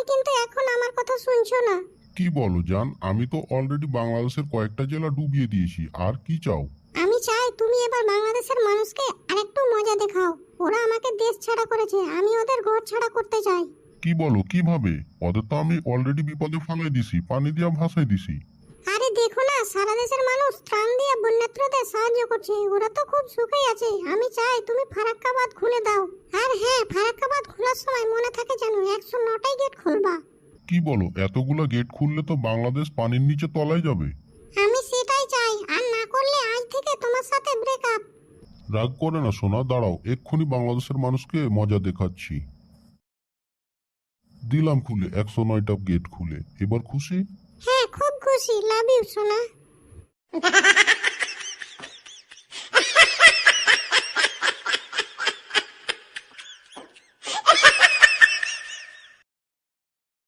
তুমি কিন্তু এখন আমার কথা শুনছো না। কি বলো জান? আমি তো অলরেডি বাংলাদেশের কয়েকটা জেলা ডুবিয়ে দিয়েছি। আর কি চাও? আমি চাই তুমি এবার বাংলাদেশের মানুষকে আরেকটু মজা দেখাও। ওরা আমাকে দেশ ছাড়া করেছে আমি ওদের ঘর ছাড়া করতে চাই। কি বলো কীভাবে? ওদের তো আমি অলরেডি বিপদে ফালাই দিছি পানি দিয়া ভাসাই দিছি। আরে দেখো না সারা দেশের মানুষ ত্রাণ দিয়ে বন্যাত্রদের সাহায্য করছে। ওরা তো খুব সুখেই আছে। আমি চাই তুমি ফারাক্কাবাদ খুলে দাও। খোলার সময় মনে থাকে যেন একশো নটাই গেট খুলবা। কি বলো এতগুলা গেট খুললে তো বাংলাদেশ পানির নিচে তলায় যাবে। আমি সেটাই চাই আর না করলে আজ থেকে তোমার সাথে ব্রেকআপ রাগ করে না সোনা দাঁড়াও এক্ষুনি বাংলাদেশের মানুষকে মজা দেখাচ্ছি। দিলাম খুলে একশো নয়টা গেট খুলে। এবার খুশি? হ্যাঁ খুব খুশি। লাভ ইউ সোনা।